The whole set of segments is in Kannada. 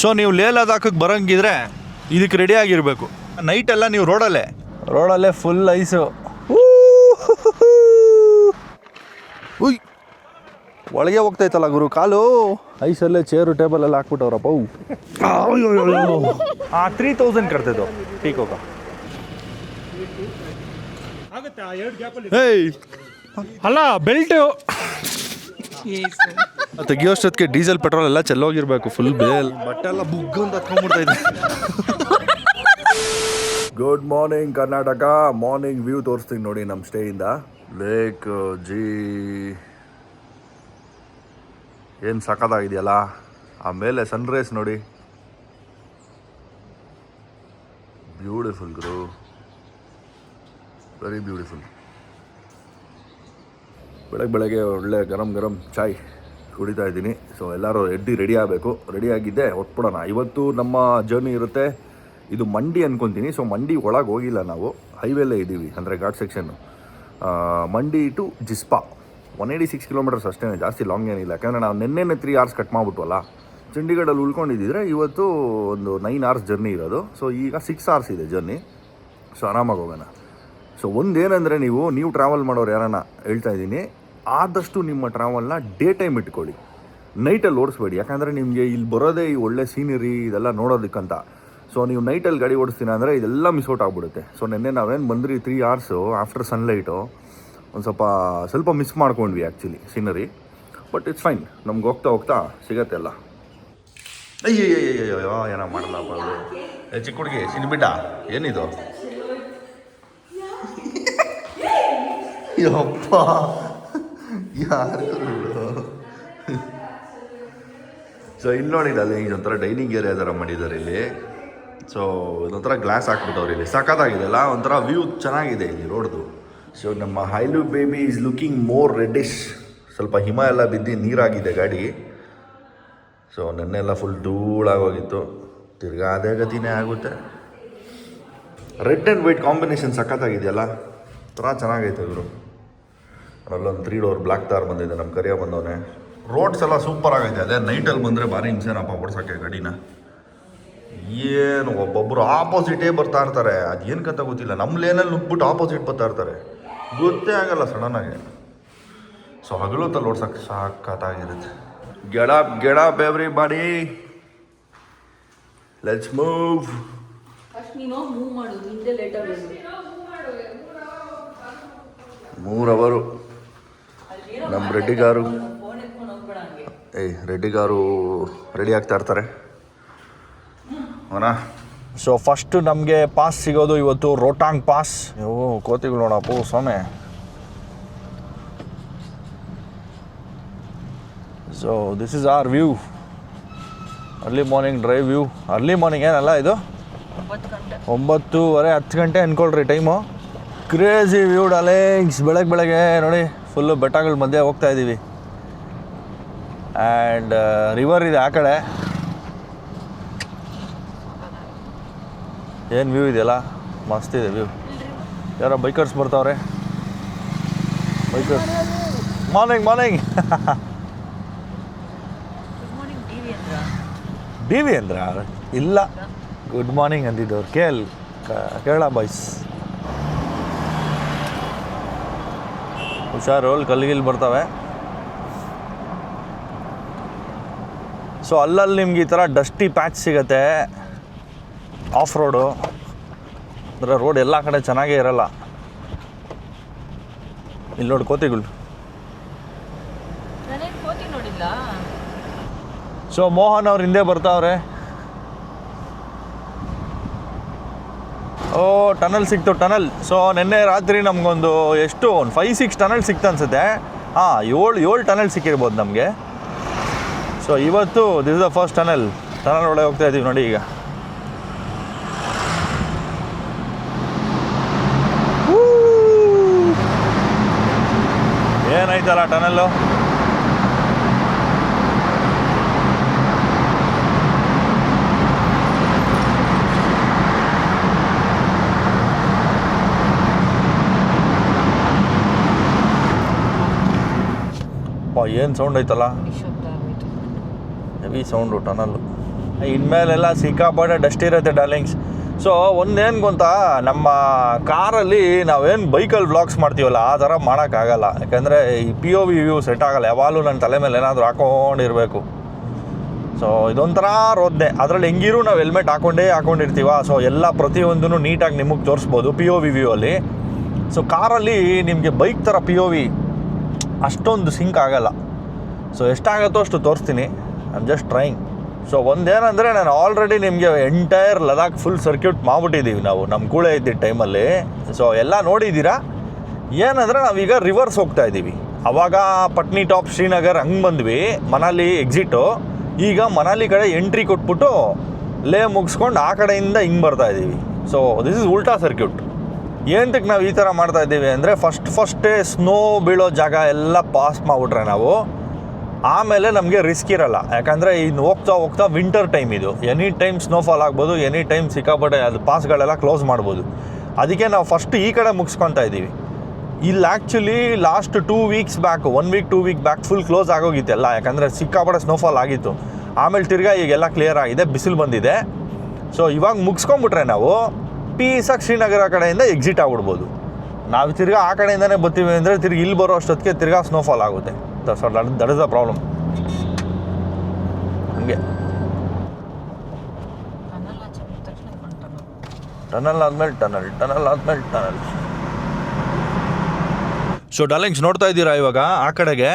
ಸೊ ನೀವು ಲೇ ಲದಾಖಕ್ಕೆ ಬರೋಂಗಿದ್ರೆ ಇದಕ್ಕೆ ರೆಡಿ ಆಗಿರಬೇಕು. ನೈಟೆಲ್ಲ ನೀವು ರೋಡಲ್ಲೇ ರೋಡಲ್ಲೇ ಫುಲ್ ಐಸು ಉಯ್ ಒಳಗೆ ಹೋಗ್ತೈತಲ್ಲ ಗುರು ಕಾಲು? ಐಸಲ್ಲೇ ಚೇರು ಟೇಬಲ್ ಎಲ್ಲ ಹಾಕ್ಬಿಟ್ಟವ್ರಪ್ಪ ಆ ತ್ರೀ ತೌಸಂಡ್ ಕಟ್ತಿದ್ದು ಟೀಕೋಕ ಹೋಗ. ಅಲ್ಲ ಬೆಲ್ಟ್ ತೆಗಿಯೋಷ್ಟೊತ್ತಿಗೆ ಡೀಸೆಲ್ ಪೆಟ್ರೋಲ್ ಎಲ್ಲ ಚೆಲ್ಲೋಗಿರ್ಬೇಕು ಫುಲ್ ಬೇಲ್. ಬಟ್ಟೆ ಎಲ್ಲ ಬುಗ್ಗು ಅಂತ ಹತ್ಕೊಂಡ್ಬಿಡ್ತಾ ಇದೆ good morning Karnataka morning view ತೋರಿಸ್ತೀನಿ ನೋಡಿ ನಮ್ಮ ಸ್ಟೇಯಿಂದ ಲೇಕ್ ಜಿ ಏನು ಸಖತ್ತಾಗಿದೆಯಲ್ಲ? ಆಮೇಲೆ ಸನ್ರೈಸ್ ನೋಡಿ. ಬ್ಯೂಟಿಫುಲ್ ಗುರು. ವೆರಿ ಬ್ಯೂಟಿಫುಲ್ ಬೆಳಗ್ಗೆ ಬೆಳಗ್ಗೆ ಒಳ್ಳೆ ಗರಂ ಗರಂ ಚಾಯ್. ಕುಡಿತಾ ಇದ್ದೀನಿ. ಸೊ ಎಲ್ಲರೂ ಎಡ್ಡಿ ರೆಡಿ ಆಗಬೇಕು. ರೆಡಿ ಆಗಿದ್ದೆ ಹೊಟ್ಬಿಡೋಣ ಇವತ್ತು ನಮ್ಮ ಜರ್ನಿ ಇರುತ್ತೆ. ಇದು ಮಂಡಿ ಅಂದ್ಕೊತೀನಿ ಸೊ ಮಂಡಿ ಒಳಗೆ ಹೋಗಿಲ್ಲ ನಾವು. ಹೈವೇಲೇ ಇದ್ದೀವಿ ಅಂದರೆ ghat section Mandi to Jispa one eighty six kilometres ಅಷ್ಟೇ ಜಾಸ್ತಿ ಲಾಂಗ್ ಏನಿಲ್ಲ. ಯಾಕಂದರೆ ನಾವು ನಿನ್ನೆನೇ ತ್ರೀ ಅವರ್ಸ್ ಕಟ್ ಮಾಡಿಬಿಟ್ವಲ್ಲ. ಚಂಡೀಗಢಲ್ಲಿ ಉಳ್ಕೊಂಡಿದ್ದಿದ್ರೆ ಇವತ್ತು ಒಂದು ನೈನ್ ಅವರ್ಸ್ ಜರ್ನಿ ಇರೋದು. ಸೊ ಈಗ ಸಿಕ್ಸ್ ಅವರ್ಸ್ ಇದೆ ಜರ್ನಿ ಸೊ ಆರಾಮಾಗಿ ಹೋಗೋಣ. ಸೊ ಒಂದೇನೆಂದರೆ ನೀವು ನೀವು ಟ್ರಾವೆಲ್ ಮಾಡೋರು ಯಾರನ್ನ ಹೇಳ್ತಾ ಇದ್ದೀನಿ. ಆದಷ್ಟು ನಿಮ್ಮ ಟ್ರಾವೆಲ್ನ ಡೇ ಟೈಮ್ ಇಟ್ಕೊಳ್ಳಿ ನೈಟಲ್ಲಿ ಓಡಿಸ್ಬೇಡಿ ಯಾಕಂದರೆ ನಿಮಗೆ ಇಲ್ಲಿ ಬರೋದೇ ಈ ಒಳ್ಳೆ ಸೀನರಿ ಇದೆಲ್ಲ ನೋಡೋದಕ್ಕಂತ ಸೊ ನೀವು ನೈಟಲ್ಲಿ ಗಾಡಿ ಓಡಿಸ್ತೀನ ಅಂದರೆ ಇದೆಲ್ಲ ಮಿಸ್ ಔಟ್ ಆಗಿಬಿಡುತ್ತೆ ಸೊ ನಿನ್ನೆ ನಾವೇನು ಬಂದ್ರಿ ತ್ರೀ ಅವರ್ಸು ಆಫ್ಟರ್ ಸನ್ಲೈಟು ಒಂದು ಸ್ವಲ್ಪ ಸ್ವಲ್ಪ ಮಿಸ್ ಮಾಡ್ಕೊಂಡ್ವಿ actually scenery but it's fine ನಮ್ಗೆ ಹೋಗ್ತಾ ಹೋಗ್ತಾ ಸಿಗತ್ತೆ ಎಲ್ಲ ಅಯ್ಯೋ ಏನೋ ಮಾಡಲ್ಲ ಏ, ಚಿಕ್ಕ ಹುಡುಗಿ ಸಿನ್ಬಿಟ್ಟ ಏನಿದು ಯಪ್ಪ ಯಾರು? ಸೊ ಇಲ್ಲಿ ನೋಡಿದಲ್ಲಿ ಇದೊಂಥರ ಡೈನಿಂಗ್ ಏರಿಯಾ ಥರ ಮಾಡಿದ್ದಾರೆ ಇಲ್ಲಿ. ಸೊ ಇದೊಂಥರ ಗ್ಲಾಸ್ ಹಾಕ್ಬಿಟ್ಟವ್ರು ಇಲ್ಲಿ. ಸಖತ್ತಾಗಿದೆ ಅಲ್ಲ? ಒಂಥರ ವ್ಯೂ ಚೆನ್ನಾಗಿದೆ ಇಲ್ಲಿ ರೋಡ್ದು. ಸೊ ನಮ್ಮ highly baby is looking more reddish ಸ್ವಲ್ಪ ಹಿಮ ಎಲ್ಲ ಬಿದ್ದು ನೀರಾಗಿದೆ ಗಾಡಿ. ಸೊ ನೆನ್ನೆಲ್ಲ ಫುಲ್ ಧೂಳಾಗೋಗಿತ್ತು. ತಿರ್ಗಾ ಅದೇ ಗತಿನೇ ಆಗುತ್ತೆ. ರೆಡ್ ಆ್ಯಂಡ್ ವೈಟ್ ಕಾಂಬಿನೇಷನ್ ಸಖತ್ತಾಗಿದೆಯಲ್ಲ ಥರ ಚೆನ್ನಾಗೈತೆ ಇವರು. ಅಲ್ಲೊಂದು ತ್ರೀ ಡೋರ್ ಬ್ಲ್ಯಾಕ್ ತಾರ್ ಬಂದಿದೆ ನಮ್ಮ ಕರಿಯ ಬಂದವನೇ. ರೋಡ್ಸ್ ಎಲ್ಲ ಸೂಪರ್ ಆಗೈತೆ ಅದೇ ನೈಟಲ್ಲಿ ಬಂದರೆ ಭಾರಿ ಹಿಂಸೆನಪ್ಪ ಓಡಿಸೋಕ್ಕೆ ಗಾಡಿನ. ಏನು ಒಬ್ಬೊಬ್ಬರು ಆಪೋಸಿಟೇ ಬರ್ತಾ ಇರ್ತಾರೆ ಅದು ಏನು ಕಥ ಗೊತ್ತಿಲ್ಲ. ನಮ್ಮ ಲೇನಲ್ಲಿ ನುಗ್ಬಿಟ್ಟು ಆಪೋಸಿಟ್ ಬರ್ತಾ ಇರ್ತಾರೆ. ಗೊತ್ತೇ ಆಗಲ್ಲ ಸಡನ್ನಾಗಿ ಸೊ ಹಗಲೊತ್ತಲ್ಲಿ ಓಡ್ಸೋಕ್ಕೆ ಸಾಕತ್ತಾಗಿರುತ್ತೆ ಗೆಡ ಗೆಡ ಬೇವ್ರಿ ಬಾಡಿ ಲೆಟ್ಸ್ ಮೂವ್ ಮೂರು ಅವರು ನಮ್ಮ ರೆಡ್ಡಿಗಾರು. ಏಯ್ ರೆಡ್ಡಿಗಾರು ರೆಡಿ ಆಗ್ತಾ ಇರ್ತಾರೆ. ಅವನಾ? ಸೊ ಫಸ್ಟ್ ನಮಗೆ ಪಾಸ್ ಸಿಗೋದು ಇವತ್ತು ರೋಟಾಂಗ್ ಪಾಸ್ ಓ ಕೋತಿಗಳು ನೋಡಪ್ಪು ಸ್ವಾಮಿ. So this is our view early morning drive view early morning ಏನಲ್ಲ ಇದು? ಒಂಬತ್ತೂವರೆ ಹತ್ತು ಗಂಟೆ ಅನ್ಕೊಳ್ರಿ ಟೈಮು ಕ್ರೇಜಿ ವ್ಯೂ ಡಾಲಿಂಗ್ಸ್ ಬೆಳಗ್ಗೆ ಬೆಳಗ್ಗೆ ನೋಡಿ. ಫುಲ್ಲು ಬೆಟ್ಟಗಳ ಮಧ್ಯೆ ಹೋಗ್ತಾ ಇದ್ದೀವಿ ಆ್ಯಂಡ್ ರಿವರ್ ಇದೆ ಆ ಕಡೆ. ಏನು ವ್ಯೂ ಇದೆಯಲ್ಲ? ಮಸ್ತ್ ಇದೆ ವ್ಯೂ ಯಾರೋ bikers ಬರ್ತಾವ್ರೆ. Bikers morning morning D V ಅಂದ್ರ? ಇಲ್ಲ. ಗುಡ್ ಮಾರ್ನಿಂಗ್ ಅಂದಿದ್ದವ್ರು. ಕೇಳ್ ಕೇರಳ ಬಾಯ್ಸ್ ಹುಷಾರು ಅಲ್ಲಿ ಕಲ್ಲಿಗಿಲ್ ಬರ್ತವೆ. ಸೊ ಅಲ್ಲಲ್ಲಿ ನಿಮ್ಗೆ ಈ ಥರ ಡಸ್ಟಿ ಪ್ಯಾಚ್ ಸಿಗತ್ತೆ. ಆಫ್ ರೋಡು ಅಂದರೆ ರೋಡ್ ಎಲ್ಲ ಕಡೆ ಚೆನ್ನಾಗೇ ಇರಲ್ಲ. ಇಲ್ಲಿ ನೋಡಿ ಕೋತಿಗಳು ಸೊ ಮೋಹನ್ ಅವ್ರ ಹಿಂದೆ ಬರ್ತಾವ್ರೆ. ಓ ಟನಲ್ ಸಿಕ್ತು ಟನಲ್ ಸೊ ನಿನ್ನೆ ರಾತ್ರಿ ನಮಗೊಂದು ಎಷ್ಟು, ಒಂದು ಫೈವ್ ಸಿಕ್ಸ್ ಟನಲ್ ಸಿಕ್ತು ಅನಿಸುತ್ತೆ. ಹಾಂ, ಏಳು ಏಳು ಟನಲ್ ಸಿಕ್ಕಿರ್ಬೋದು ನಮಗೆ. ಸೊ ಇವತ್ತು this the first tunnel tunnel ಒಳಗೆ ಹೋಗ್ತಾ ಇದ್ದೀವಿ ನೋಡಿ ಈಗ. ಏನಾಯ್ತಲ್ಲ ಟನಲ್ಲು ಏನು ಸೌಂಡ್ ಐತಲ್ಲ ಹೆವಿ ಸೌಂಡು ಟನಲ್ಲು ಇನ್ಮೇಲೆಲ್ಲ ಸಿಕ್ಕಾಪಟ್ಟೆ ಡಸ್ಟ್ ಇರುತ್ತೆ ಡಾರ್ಲಿಂಗ್ಸ್ ಸೊ ಒಂದೇನು ಗೊತ್ತಾ? ನಮ್ಮ ಕಾರಲ್ಲಿ ನಾವೇನು ಬೈಕಲ್ಲಿ ವ್ಲಾಗ್ಸ್ ಮಾಡ್ತೀವಲ್ಲ, ಆ ಥರ ಮಾಡೋಕ್ಕಾಗಲ್ಲ. ಯಾಕಂದರೆ ಈ P O V view set ಆಗಲ್ಲ. ಯಾವಾಗಲೂ ನನ್ನ ತಲೆ ಮೇಲೆ ಏನಾದರೂ ಹಾಕೊಂಡಿರಬೇಕು. ಸೊ ಇದೊಂಥರ ರೋದ್ನೆ. ಅದರಲ್ಲಿ ಹೆಂಗಿರು ನಾವು ಹೆಲ್ಮೆಟ್ ಹಾಕೊಂಡೇ ಹಾಕೊಂಡಿರ್ತೀವ. ಸೊ ಎಲ್ಲ ಪ್ರತಿಯೊಂದೂ ನೀಟಾಗಿ ನಿಮಗೆ ತೋರಿಸ್ಬೋದು ಪಿ ಒ ವಿ ವ್ಯೂ ಅಲ್ಲಿ. ಸೊ ಕಾರಲ್ಲಿ ನಿಮಗೆ ಬೈಕ್ ಥರ ಪಿ ಒ ವಿ ಅಷ್ಟೊಂದು ಸಿಂಕ್ ಆಗಲ್ಲ. ಸೊ ಎಷ್ಟಾಗುತ್ತೋ ಅಷ್ಟು ತೋರಿಸ್ತೀನಿ. ಐ ಜಸ್ಟ್ ಟ್ರೈಂಗ್ ಸೊ ಒಂದೇನಂದರೆ ನಾನು ಆಲ್ರೆಡಿ ನಿಮಗೆ ಎಂಟೈರ್ ಲದಾಖ್ ಫುಲ್ ಸರ್ಕ್ಯೂಟ್ ಮಾಡಿಬಿಟ್ಟಿದ್ದೀವಿ ನಾವು ನಮ್ಮ ಕೂಳೆ ಇದ್ದಿದ್ದ ಟೈಮಲ್ಲಿ ಸೊ ಎಲ್ಲ ನೋಡಿದ್ದೀರಾ? ಏನಂದರೆ ನಾವೀಗ ರಿವರ್ಸ್ ಹೋಗ್ತಾ ಇದ್ದೀವಿ. ಅವಾಗ ಪಟ್ನಿ ಟಾಪ್ ಶ್ರೀನಗರ್ ಹಂಗೆ ಬಂದ್ವಿ, ಮನಾಲಿ ಎಕ್ಸಿಟು ಈಗ ಮನಾಲಿ ಕಡೆ ಎಂಟ್ರಿ ಕೊಟ್ಬಿಟ್ಟು ಲೇ ಮುಗಿಸ್ಕೊಂಡು ಆ ಕಡೆಯಿಂದ ಹಿಂಗೆ ಬರ್ತಾ ಇದ್ದೀವಿ. ಸೊ ದಿಸ್ ಇಸ್ ಉಲ್ಟಾ ಸರ್ಕ್ಯೂಟ್ ಏನಕ್ಕೆ ನಾವು ಈ ಥರ ಮಾಡ್ತಾ ಇದ್ದೀವಿ ಅಂದರೆ ಫಸ್ಟ್ ಫಸ್ಟೇ ಸ್ನೋ ಬೀಳೋ ಜಾಗ ಎಲ್ಲ ಪಾಸ್ ಮಾಡಿಬಿಟ್ರೆ ನಾವು. ಆಮೇಲೆ ನಮಗೆ ರಿಸ್ಕ್ ಇರಲ್ಲ. ಯಾಕಂದರೆ ಇನ್ನು ಹೋಗ್ತಾ ಹೋಗ್ತಾ ವಿಂಟರ್ ಟೈಮ್ ಇದು. ಎನಿ ಟೈಮ್ ಸ್ನೋಫಾಲ್ ಆಗ್ಬೋದು ಎನಿ ಟೈಮ್ ಸಿಕ್ಕಾಪಟ್ಟೆ ಅದು ಪಾಸ್ಗಳೆಲ್ಲ ಕ್ಲೋಸ್ ಮಾಡ್ಬೋದು. ಅದಕ್ಕೆ ನಾವು ಫಸ್ಟ್ ಈ ಕಡೆ ಮುಗಿಸ್ಕೊತಾ ಇದ್ದೀವಿ. ಇಲ್ಲಿ actually last two weeks back one week two week back full close ಆಗೋಗಿತ್ತು ಎಲ್ಲ. ಯಾಕಂದರೆ ಸಿಕ್ಕಾಪಟ್ಟೆ ಸ್ನೋಫಾಲ್ ಆಗಿತ್ತು. ಆಮೇಲೆ ತಿರ್ಗಾ ಈಗೆಲ್ಲ ಕ್ಲಿಯರ್ ಆಗಿದೆ, ಬಿಸಿಲು ಬಂದಿದೆ. ಸೊ ಇವಾಗ ಮುಗಿಸ್ಕೊಂಬಿಟ್ರೆ ನಾವು ಪೀಸಾಗಿ ಶ್ರೀನಗರ ಕಡೆಯಿಂದ ಎಕ್ಸಿಟ್ ಆಗ್ಬಿಡ್ಬೋದು. ನಾವು ತಿರ್ಗಾ ಆ ಕಡೆಯಿಂದನೇ ಬರ್ತೀವಿ ಅಂದರೆ ತಿರ್ಗಿ ಇಲ್ಲಿ ಬರೋ ಅಷ್ಟೊತ್ತಿಗೆ ತಿರ್ಗಾ ಸ್ನೋಫಾಲ್ ಆಗುತ್ತೆ. So that is the problem ಹಂಗೆ. ಟನಲ್ ಆದ್ಮೇಲೆ ಟನಲ್ ಟನಲ್ ಆದ್ಮೇಲೆ ಟನಲ್ ಸೊ ಡಾರ್ಲಿಂಗ್ಸ್ ನೋಡ್ತಾ ಇದ್ದೀರಾ ಇವಾಗ? ಆ ಕಡೆಗೆ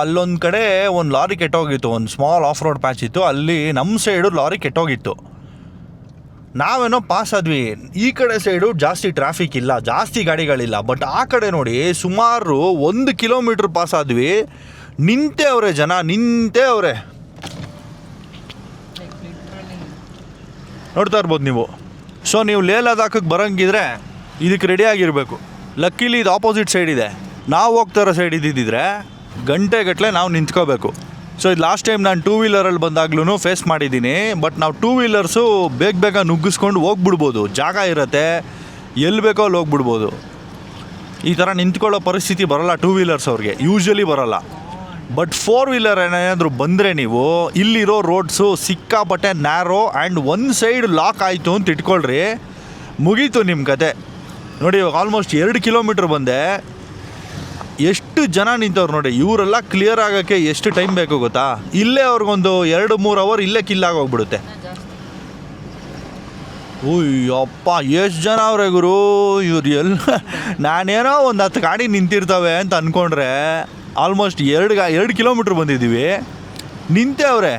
ಅಲ್ಲೊಂದು ಕಡೆ ಒಂದು ಲಾರಿ ಕೆಟ್ಟೋಗಿತ್ತು ಒಂದು ಸ್ಮಾಲ್ ಆಫ್ ರೋಡ್ ಪ್ಯಾಚ್ ಇತ್ತು. ಅಲ್ಲಿ ನಮ್ಮ ಸೈಡು ಲಾರಿ ಕೆಟ್ಟೋಗಿತ್ತು. ನಾವೇನೋ ಪಾಸ್ ಆದ್ವಿ. ಈ ಕಡೆ ಸೈಡು ಜಾಸ್ತಿ ಟ್ರಾಫಿಕ್ ಇಲ್ಲ, ಜಾಸ್ತಿ ಗಾಡಿಗಳಿಲ್ಲ. ಬಟ್ ಆ ಕಡೆ ನೋಡಿ ಸುಮಾರು ಒಂದು ಕಿಲೋಮೀಟ್ರ್ ಪಾಸ್ ಆದ್ವಿ. ನಿಂತೆ ಅವರೇ ಜನ, ನಿಂತೆ ಅವರೇ. ನೋಡ್ತಾ ಇರ್ಬೋದು ನೀವು. ಸೊ ನೀವು ಲೇ ಲದಾಖಕ್ಕೆ ಬರೋಂಗಿದ್ರೆ ಇದಕ್ಕೆ ರೆಡಿ ಆಗಿರಬೇಕು. ಲಕ್ಕಿಲಿ ಇದು ಆಪೋಸಿಟ್ ಸೈಡ್ ಇದೆ. ನಾವು ಹೋಗ್ತಾ ಇರೋ ಸೈಡ್ ಇದ್ದಿದ್ದರೆ ಗಂಟೆಗಟ್ಟಲೆ ನಾವು ನಿಂತ್ಕೋಬೇಕು. ಸೊ ಇದು ಲಾಸ್ಟ್ ಟೈಮ್ ನಾನು ಟೂ ವೀಲರಲ್ಲಿ ಬಂದಾಗ್ಲೂ ಫೇಸ್ ಮಾಡಿದ್ದೀನಿ. ಬಟ್ ನಾವು ಟೂ ವೀಲರ್ಸು ಬೇಗ ಬೇಗ ನುಗ್ಗಿಸ್ಕೊಂಡು ಹೋಗ್ಬಿಡ್ಬೋದು. ಜಾಗ ಇರುತ್ತೆ. ಎಲ್ಲಿ ಬೇಕೋ ಅಲ್ಲಿ ಹೋಗ್ಬಿಡ್ಬೋದು. ಈ ಥರ ನಿಂತ್ಕೊಳ್ಳೋ ಪರಿಸ್ಥಿತಿ ಬರಲ್ಲ ಟೂ ವೀಲರ್ಸ್ ಅವ್ರಿಗೆ. ಯೂಶ್ವಲಿ ಬರಲ್ಲ. ಬಟ್ ಫೋರ್ ವೀಲರ್ ಏನಾದರೂ ಬಂದರೆ ನೀವು, ಇಲ್ಲಿರೋ ರೋಡ್ಸು ಸಿಕ್ಕಾಪಟ್ಟೆ narrow and one side lock ಆಯಿತು ಅಂತ ಇಟ್ಕೊಳ್ರಿ. ಮುಗೀತು ನಿಮ್ಮ ಕತೆ. ನೋಡಿ, ಇವಾಗ ಆಲ್ಮೋಸ್ಟ್ ಎರಡು ಕಿಲೋಮೀಟ್ರ್ ಬಂದೆ. ಎಷ್ಟು ಜನ ನಿಂತವ್ರು ನೋಡಿ, ಇವರೆಲ್ಲ ಕ್ಲಿಯರ್ ಆಗೋಕ್ಕೆ ಎಷ್ಟು ಟೈಮ್ ಬೇಕು ಗೊತ್ತಾ? ಇಲ್ಲೇ ಅವ್ರಿಗೊಂದು ಎರಡು, ಮೂರು ಅವರ್ ಇಲ್ಲೇ ಕಿಲ್ ಆಗೋಗ್ಬಿಡುತ್ತೆ ಜಾಸ್ತಿ ಅಪ್ಪ, ಎಷ್ಟು ಜನ ಅವ್ರೆ ಗುರು? ಇವ್ರು ಎಲ್ಲ ನಾನೇನೋ ಒಂದು ಹತ್ತು ಗಾಡಿ ನಿಂತಿರ್ತವೆ ಅಂತ ಅಂದ್ಕೊಂಡ್ರೆ ಆಲ್ಮೋಸ್ಟ್ ಎರಡು ಗಾ ಎರಡು ಕಿಲೋಮೀಟ್ರ್ ಬಂದಿದ್ದೀವಿ. ನಿಂತೆ ಅವರೇ.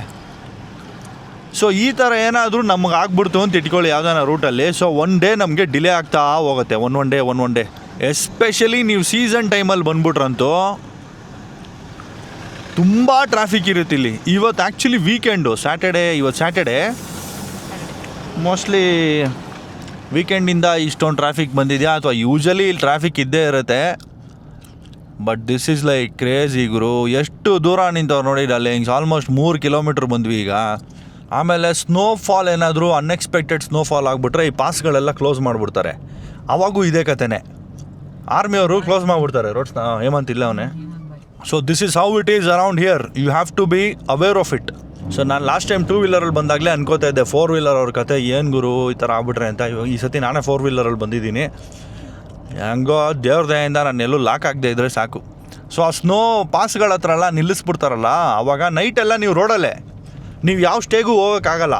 ಸೊ ಈ ಥರ ಏನಾದರೂ ನಮ್ಗೆ ಆಗ್ಬಿಡ್ತು ಅಂತ ಇಟ್ಕೊಳ್ಳಿ ಯಾವ್ದಾನ ರೂಟಲ್ಲಿ ಸೊ ಒನ್ ಡೇ ನಮಗೆ ಡಿಲೇ ಆಗ್ತಾ ಹೋಗುತ್ತೆ. One one day one one day especially ನೀವು ಸೀಸನ್ ಟೈಮಲ್ಲಿ ಬಂದ್ಬಿಟ್ರಂತೂ ತುಂಬ ಟ್ರಾಫಿಕ್ ಇರುತ್ತೆ ಇಲ್ಲಿ. ಇವತ್ತು ಆ್ಯಕ್ಚುಲಿ ವೀಕೆಂಡು ಸ್ಯಾಟರ್ಡೆ ಇವತ್ತು ಸ್ಯಾಟರ್ಡೆ ಮೋಸ್ಟ್ಲಿ ವೀಕೆಂಡಿಂದ ಇಷ್ಟೊಂದು ಟ್ರಾಫಿಕ್ ಬಂದಿದೆಯಾ? ಅಥವಾ ಯೂಶಲಿ ಇಲ್ಲಿ ಟ್ರಾಫಿಕ್ ಇದ್ದೇ ಇರುತ್ತೆ. But this is like crazy ಗುರು. ಎಷ್ಟು ದೂರ ನಿಂತವ್ರು ನೋಡಿ ಅಲ್ಲಿ. ಹಿಂಗೆ ಆಲ್ಮೋಸ್ಟ್ ಮೂರು ಕಿಲೋಮೀಟ್ರ್ ಬಂದ್ವಿ ಈಗ. ಆಮೇಲೆ ಸ್ನೋಫಾಲ್ ಏನಾದರೂ ಅನ್ಎಕ್ಸ್ಪೆಕ್ಟೆಡ್ ಸ್ನೋಫಾಲ್ ಆಗಿಬಿಟ್ರೆ ಈ ಪಾಸ್ಗಳೆಲ್ಲ ಕ್ಲೋಸ್ ಮಾಡಿಬಿಡ್ತಾರೆ. ಅವಾಗೂ ಇದೇ ಕತೆನೇ. ಆರ್ಮಿಯವರು ಕ್ಲೋಸ್ ಮಾಡಿಬಿಡ್ತಾರೆ. ರೋಡ್ಸ್ ಹೇಮಂತ್ ಇಲ್ಲ ಅವನೇ. So this is how it is around here you have to be aware of it so ನಾನು ಲಾಸ್ಟ್ ಟೈಮ್ ಟೂ ವೀಲರಲ್ಲಿ ಬಂದಾಗಲೇ ಅನ್ಕೋತಾ ಇದ್ದೆ ಫೋರ್ ವೀಲರ್ ಅವ್ರ ಕತೆ, ಏನು ಗುರು, ಈ ಥರ ಆಗ್ಬಿಟ್ರೆ ಅಂತ? ಈ ಸತಿ ನಾನೇ ಫೋರ್ ವೀಲರಲ್ಲಿ ಬಂದಿದ್ದೀನಿ. ಹೆಂಗೋ ದೇವ್ರ ದಯಿಂದ ನಾನು ಎಲ್ಲೂ ಲಾಕ್ ಆಗದೆ ಇದ್ದರೆ ಸಾಕು. ಸೊ ಆ ಸ್ನೋ ಪಾಸ್ಗಳ ಹತ್ರ ಎಲ್ಲ ನಿಲ್ಲಿಸ್ಬಿಡ್ತಾರಲ್ಲ ಆವಾಗ ನೈಟೆಲ್ಲ ನೀವು ರೋಡಲ್ಲೇ ನೀವು ಯಾವ ಸ್ಟೇಗೂ ಹೋಗೋಕ್ಕಾಗಲ್ಲ.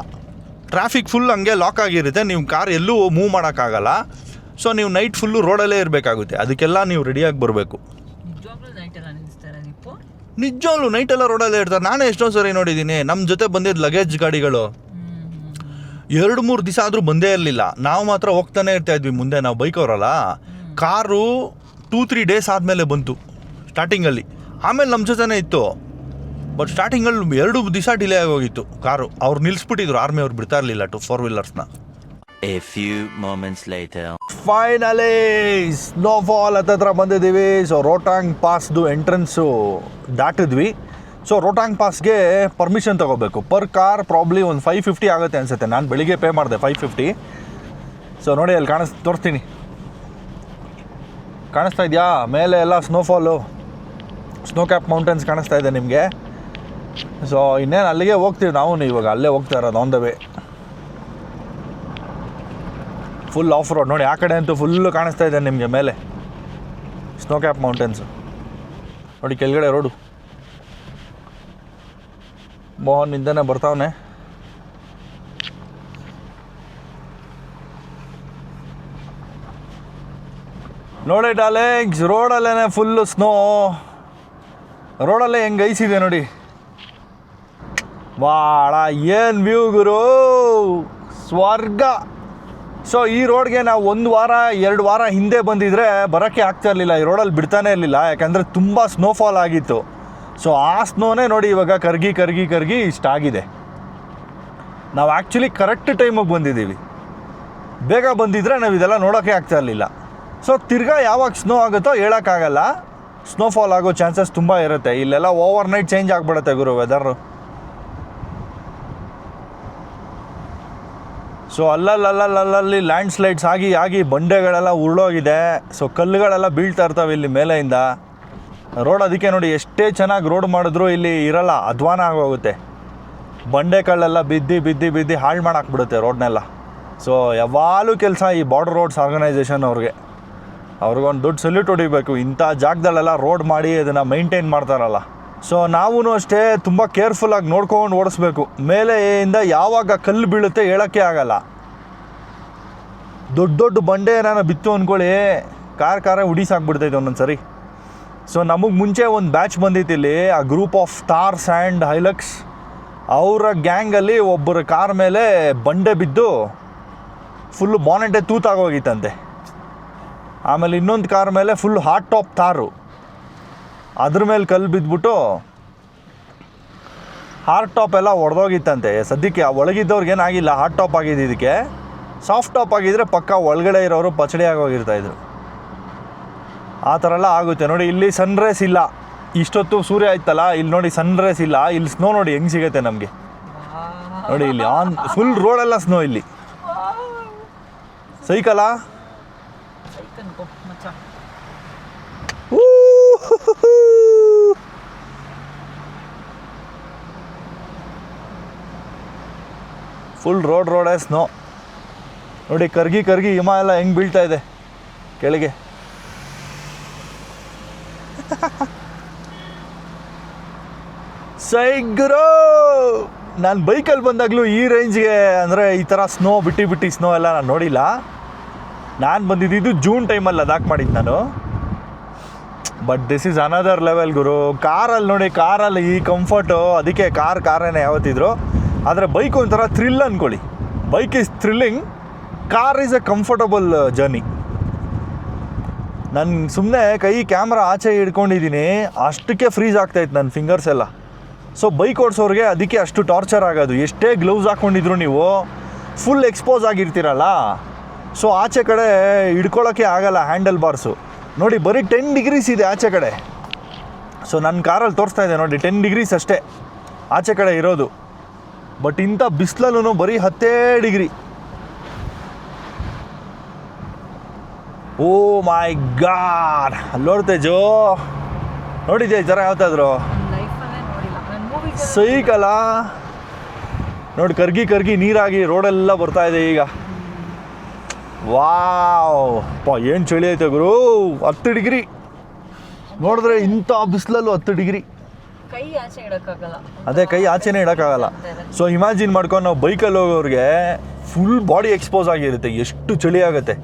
ಟ್ರಾಫಿಕ್ ಫುಲ್ ಹಂಗೆ ಲಾಕ್ ಆಗಿರುತ್ತೆ. ನೀವು ಕಾರ್ ಎಲ್ಲೂ ಮೂವ್ ಮಾಡೋಕ್ಕಾಗಲ್ಲ. ಸೊ ನೀವು ನೈಟ್ ಫುಲ್ಲು ರೋಡಲ್ಲೇ ಇರಬೇಕಾಗುತ್ತೆ. ಅದಕ್ಕೆಲ್ಲ ನೀವು ರೆಡಿಯಾಗಿ ಬರಬೇಕು. ನಿಜವಾಗ್ಲೂ ನೈಟೆಲ್ಲ ರೋಡಲ್ಲೇ ಇರ್ತಾರೆ. ನಾನೇ ಎಷ್ಟೊಂದು ಸರಿ ನೋಡಿದ್ದೀನಿ. ನಮ್ಮ ಜೊತೆ ಬಂದಿದ್ದು ಲಗೇಜ್ ಗಾಡಿಗಳು. ಎರಡು ಮೂರು ದಿವಸ ಆದರೂ ಬಂದೇ ಇರಲಿಲ್ಲ. ನಾವು ಮಾತ್ರ ಹೋಗ್ತಾನೆ ಇರ್ತಾ ಇದ್ವಿ ಮುಂದೆ ನಾವು ಬೈಕ್ ಅವರಲ್ಲ ಕಾರು ಟೂ ತ್ರೀ ಡೇಸ್ ಆದಮೇಲೆ ಬಂತು ಸ್ಟಾರ್ಟಿಂಗಲ್ಲಿ ಆಮೇಲೆ ನಮ್ಮ ಜೊತೆನೇ ಇತ್ತು. ಬಟ್ ಸ್ಟಾರ್ಟಿಂಗಲ್ಲಿ ಎರಡು ದಿವಸ ಡಿಲೇ ಆಗೋಗಿತ್ತು ಕಾರು. ಅವ್ರು ನಿಲ್ಲಿಸ್ಬಿಟ್ಟಿದ್ರು ಆರ್ಮಿ ಅವ್ರು ಬಿಡ್ತಾ ಇರಲಿಲ್ಲ ಟು ಫೋರ್ ವೀಲರ್ಸ್ನ A few moments later. Finally snowfall ಹತ್ತತ್ರ ಬಂದಿದ್ದೀವಿ ಸೊ ರೋಟಾಂಗ್ ಪಾಸ್ದು ಎಂಟ್ರೆನ್ಸು ದಾಟಿದ್ವಿ. ಸೊ ರೋಟಾಂಗ್ ಪಾಸ್ಗೆ ಪರ್ಮಿಷನ್ ತೊಗೋಬೇಕು. ಪರ್ ಕಾರ್ ಪ್ರಾಬ್ಲಿ ಒಂದು ಫೈವ್ ಫಿಫ್ಟಿ ಆಗುತ್ತೆ ಅನಿಸುತ್ತೆ. ನಾನು ಬೆಳಿಗ್ಗೆ ಪೇ ಮಾಡಿದೆ ಫೈವ್ ಫಿಫ್ಟಿ ಸೊ ನೋಡಿ ಅಲ್ಲಿ ಕಾಣಿಸ್, ತೋರಿಸ್ತೀನಿ. ಕಾಣಿಸ್ತಾ ಇದೆಯಾ? ಮೇಲೆ ಎಲ್ಲ ಸ್ನೋಫಾಲು ಸ್ನೋ ಕ್ಯಾಪ್ ಮೌಂಟೇನ್ಸ್ ಕಾಣಿಸ್ತಾ ಇದೆ ನಿಮಗೆ. ಸೊ ಇನ್ನೇನು ಅಲ್ಲಿಗೆ ಹೋಗ್ತೀವಿ ನಾವು ಇವಾಗ ಅಲ್ಲೇ ಹೋಗ್ತಾ ಇರೋದು on the way full off road ನೋಡಿ, ಆ ಕಡೆ ಅಂತೂ ಫುಲ್ಲು ಕಾಣಿಸ್ತಾ ಇದೆ ನಿಮಗೆ ಮೇಲೆ. ಸ್ನೋ ಕ್ಯಾಪ್ ಮೌಂಟೇನ್ಸು ನೋಡಿ, ಕೆಳಗಡೆ ರೋಡು ಮೋಹನ್ ನಿಂದನೇ ಬರ್ತಾವನೆ. ನೋಡಿ ಡಾಲೆಕ್ಸ್ ರೋಡಲ್ಲೇ ಫುಲ್ಲು ಸ್ನೋ ರೋಡಲ್ಲೇ ಹೆಂಗೆ ಐಸಿದೆ ನೋಡಿ. ಭಾಳ ಏನು ವ್ಯೂ ಗುರು. ಸ್ವರ್ಗ. ಸೊ ಈ ರೋಡ್ಗೆ ನಾವು ಒಂದು ವಾರ, ಎರಡು ವಾರ ಹಿಂದೆ ಬಂದಿದ್ರೆ ಬರೋಕ್ಕೆ ಆಗ್ತಾ ಇರಲಿಲ್ಲ. ಈ ರೋಡಲ್ಲಿ ಬಿಡ್ತಾನೆ ಇರಲಿಲ್ಲ. ಯಾಕಂದರೆ ತುಂಬ ಸ್ನೋಫಾಲ್ ಆಗಿತ್ತು. ಸೊ ಆ ಸ್ನೋನೇ ನೋಡಿ ಇವಾಗ ಕರ್ಗಿ ಕರ್ಗಿ ಕರ್ಗಿ ಇಷ್ಟಾಗಿದೆ ನಾವು ಆ್ಯಕ್ಚುಲಿ ಕರೆಕ್ಟ್ ಟೈಮಿಗೆ ಬಂದಿದ್ದೀವಿ. ಬೇಗ ಬಂದಿದ್ದರೆ ನಾವು ಇದೆಲ್ಲ ನೋಡೋಕ್ಕೆ ಆಗ್ತಾ ಇರಲಿಲ್ಲ. ಸೊ ತಿರ್ಗಾ ಯಾವಾಗ ಸ್ನೋ ಆಗುತ್ತೋ ಹೇಳೋಕ್ಕಾಗಲ್ಲ. ಸ್ನೋಫಾಲ್ ಆಗೋ ಚಾನ್ಸಸ್ ತುಂಬ ಇರುತ್ತೆ. ಇಲ್ಲೆಲ್ಲ ಓವರ್ ನೈಟ್ ಚೇಂಜ್ ಆಗಿಬಿಡುತ್ತೆ ಗುರು ವೆದರು ಸೊ ಅಲ್ಲಲ್ಲಲ್ಲಲ್ಲಿ ಲ್ಯಾಂಡ್ ಸ್ಲೈಡ್ಸ್ ಆಗಿ ಆಗಿ ಬಂಡೆಗಳೆಲ್ಲ ಉರುಳೋಗಿದೆ. ಸೊ ಕಲ್ಲುಗಳೆಲ್ಲ ಬೀಳ್ತಾ ಇರ್ತವೆ ಇಲ್ಲಿ ಮೇಲೆಯಿಂದ. ರೋಡ್ ಅದಕ್ಕೆ ನೋಡಿ ಎಷ್ಟೇ ಚೆನ್ನಾಗಿ ರೋಡ್ ಮಾಡಿದ್ರು ಇಲ್ಲಿ ಇರಲ್ಲ, ಅಧ್ವಾನ ಆಗೋಗುತ್ತೆ. ಬಂಡೆ ಕಲ್ಲೆಲ್ಲ ಬಿದ್ದು ಬಿದ್ದು ಬಿದ್ದು ಹಾಳು ಮಾಡಾಕ್ಬಿಡುತ್ತೆ ರೋಡ್ನೆಲ್ಲ ಸೊ ಯಾವಾಗಲೂ ಕೆಲಸ ಈ ಬಾರ್ಡರ್ ರೋಡ್ಸ್ ಆರ್ಗನೈಸೇಷನ್ ಅವ್ರಿಗೆ. ಅವ್ರಿಗೊಂದು ದೊಡ್ಡ ಸಲ್ಯೂಟ್ ಹೊಡಿಬೇಕು. ಇಂಥ ಜಾಗದಲ್ಲೆಲ್ಲ ರೋಡ್ ಮಾಡಿ ಅದನ್ನು ಮೈಂಟೈನ್ ಮಾಡ್ತಾರಲ್ಲ. ಸೊ ನಾವೂ ಅಷ್ಟೇ ತುಂಬ ಕೇರ್ಫುಲ್ಲಾಗಿ ನೋಡ್ಕೊಂಡು ಓಡಿಸ್ಬೇಕು. ಮೇಲೆಯಿಂದ ಯಾವಾಗ ಕಲ್ಲು ಬೀಳುತ್ತೆ ಹೇಳೋಕ್ಕೆ ಆಗಲ್ಲ. ದೊಡ್ಡ ದೊಡ್ಡ ಬಂಡೆ ಏನಾರ ಬಿತ್ತು ಅಂದ್ಕೊಳ್ಳಿ ಕಾರ್ ಕಾರ ಉಡಿಸಾಕ್ಬಿಡ್ತೈತೆ ಒಂದೊಂದು ಸರಿ ಸೊ ನಮಗೆ ಮುಂಚೆ ಒಂದು ಬ್ಯಾಚ್ ಬಂದಿತ್ತು ಇಲ್ಲಿ, ಆ group of stars and Hilux ಅವರ ಗ್ಯಾಂಗಲ್ಲಿ ಒಬ್ಬರ ಕಾರ್ ಮೇಲೆ ಬಂಡೆ ಬಿದ್ದು ಫುಲ್ಲು ಬಾನೆಟೆ ತೂತಾಗೋಗಿತ್ತಂತೆ. ಆಮೇಲೆ ಇನ್ನೊಂದು ಕಾರ್ ಮೇಲೆ ಫುಲ್ ಹಾಟ್ ಟಾಪ್ ತಾರು ಅದ್ರ ಮೇಲೆ ಕಲ್ಲು ಬಿದ್ದುಬಿಟ್ಟು ಹಾರ್ಟ್ ಟಾಪ್ ಎಲ್ಲ ಒಡೆದೋಗಿತ್ತಂತೆ. ಸದ್ಯಕ್ಕೆ ಆ ಒಳಗಿದ್ದವ್ರಿಗೆ ಏನಾಗಿಲ್ಲ ಹಾರ್ಟ್ ಟಾಪ್ ಆಗಿದೆ ಇದಕ್ಕೆ. ಸಾಫ್ಟ್ ಟಾಪ್ ಆಗಿದ್ದರೆ ಪಕ್ಕ ಒಳಗಡೆ ಇರೋರು ಪಚಡಿ ಆಗೋಗಿರ್ತಾಯಿದ್ರು ಆ ಥರ ಎಲ್ಲ ಆಗುತ್ತೆ. ನೋಡಿ, ಇಲ್ಲಿ ಸನ್ರೈಸ್ ಇಲ್ಲ. ಇಷ್ಟೊತ್ತು ಸೂರ್ಯ ಆಯ್ತಲ್ಲ, ಇಲ್ಲಿ ನೋಡಿ ಸನ್ರೈಸ್ ಇಲ್ಲ. ಇಲ್ಲಿ ಸ್ನೋ ನೋಡಿ ಹೆಂಗೆ ಸಿಗುತ್ತೆ ನಮಗೆ. ನೋಡಿ, ಇಲ್ಲಿ ಆನ್ ಫುಲ್ ರೋಡೆಲ್ಲ ಸ್ನೋ ಇಲ್ಲಿ. ಸೈಕಲಾ ಅನ್ಕೋ ಮಚ್ಚ ಫುಲ್ ರೋಡ್ ರೋಡೇ ಸ್ನೋ ನೋಡಿ, ಕರ್ಗಿ ಕರ್ಗಿ, ಹಿಮ ಎಲ್ಲ ಹೆಂಗೆ ಬೀಳ್ತಾ ಇದೆ. ಕೆಳಗೆ. ಸೈಗ್ರೋ! ನಾನು ಬೈಕಲ್ಲಿ ಬಂದಾಗಲೂ ಈ ರೇಂಜ್ಗೆ, ಅಂದರೆ ಈ ಥರ ಸ್ನೋ ಬಿಟ್ಟು ಬಿಟ್ಟು ಸ್ನೋ ಎಲ್ಲ ನಾನು ನೋಡಿಲ್ಲ. ನಾನು ಬಂದಿದ್ದು ಜೂನ್ ಟೈಮಲ್ಲಿ ಲದಾಖ್ ಮಾಡಿದ್ದು ನಾನು. But this is another level ಗುರು. ಕಾರಲ್ಲಿ ನೋಡಿ ಕಾರಲ್ಲಿ ಈ ಕಂಫರ್ಟು ಅದಕ್ಕೆ ಕಾರ್ ಕಾರೇನೇ ಯಾವತ್ತಿದ್ರು. ಆದರೆ ಬೈಕ್ ಒಂಥರ ಥ್ರಿಲ್ ಅಂದ್ಕೊಳ್ಳಿ bike is thrilling car is a comfortable journey ನಾನು ಸುಮ್ಮನೆ ಕೈ ಕ್ಯಾಮ್ರಾ ಆಚೆ ಹಿಡ್ಕೊಂಡಿದ್ದೀನಿ ಅಷ್ಟಕ್ಕೆ ಫ್ರೀಸ್ ಆಗ್ತಾಯಿತ್ತು ನನ್ನ ಫಿಂಗರ್ಸ್ ಎಲ್ಲ. ಸೊ ಬೈಕ್ ಓಡಿಸೋರಿಗೆ ಅದಕ್ಕೆ ಅಷ್ಟು ಟಾರ್ಚರ್ ಆಗೋದು. ಎಷ್ಟೇ ಗ್ಲೌಸ್ ಹಾಕ್ಕೊಂಡಿದ್ರು ನೀವು ಫುಲ್ ಎಕ್ಸ್ಪೋಸ್ ಆಗಿರ್ತೀರಲ್ಲ. ಸೊ ಆಚೆ ಕಡೆ ಹಿಡ್ಕೊಳ್ಳೋಕ್ಕೆ ಆಗಲ್ಲ ಹ್ಯಾಂಡಲ್ ಬಾರ್ಸು ನೋಡಿ, ಬರೀ ಟೆನ್ ಡಿಗ್ರೀಸ್ ಇದೆ ಆಚೆ ಕಡೆ. ಸೊ ನನ್ನ ಕಾರಲ್ಲಿ ತೋರಿಸ್ತಾ ಇದೆ ನೋಡಿ ಟೆನ್ ಡಿಗ್ರೀಸ್ ಅಷ್ಟೇ. ಆಚೆ ಕಡೆ ಇರೋದು. ಬಟ್ ಇಂಥ ಬಿಸಿಲಲ್ಲೂ ಬರೀ ಹತ್ತೇ ಡಿಗ್ರಿ. ಓ ಮೈ ಗಾಡ್ ಅಲ್ಲಿ ನೋಡ್ತೆ ಜೋ? ನೋಡಿದ್ಯಾ ಥರ ಯಾವತ್ತಾದ್ರು? ಸೈಕಲ್ಲ ನೋಡಿ, ಕರ್ಗಿ ಕರ್ಗಿ ನೀರಾಗಿ ರೋಡೆಲ್ಲ ಬರ್ತಾ ಇದೆ ಈಗ. ವಾವ್. ಪಾ ಏನು ಚಳಿ ಐತೆ ಗುರು? ಹತ್ತು ಡಿಗ್ರಿ. ನೋಡಿದ್ರೆ ಇಂಥ ಬಿಸಿಲಲ್ಲೂ ಹತ್ತು ಡಿಗ್ರಿ. ಕೈ ಆಚೆ ಇಡೋಕ್ಕಾಗಲ್ಲ. ಅದೇ ಕೈ ಆಚೆನೇ ಇಡೋಕ್ಕಾಗಲ್ಲ. ಸೊ ಇಮ್ಯಾಜಿನ್ ಮಾಡ್ಕೊಂಡು ನಾವು ಬೈಕಲ್ಲಿ ಹೋಗೋರಿಗೆ ಫುಲ್ ಬಾಡಿ ಎಕ್ಸ್ಪೋಸ್ ಆಗಿರುತ್ತೆ. ಎಷ್ಟು ಚಳಿ ಆಗುತ್ತೆ.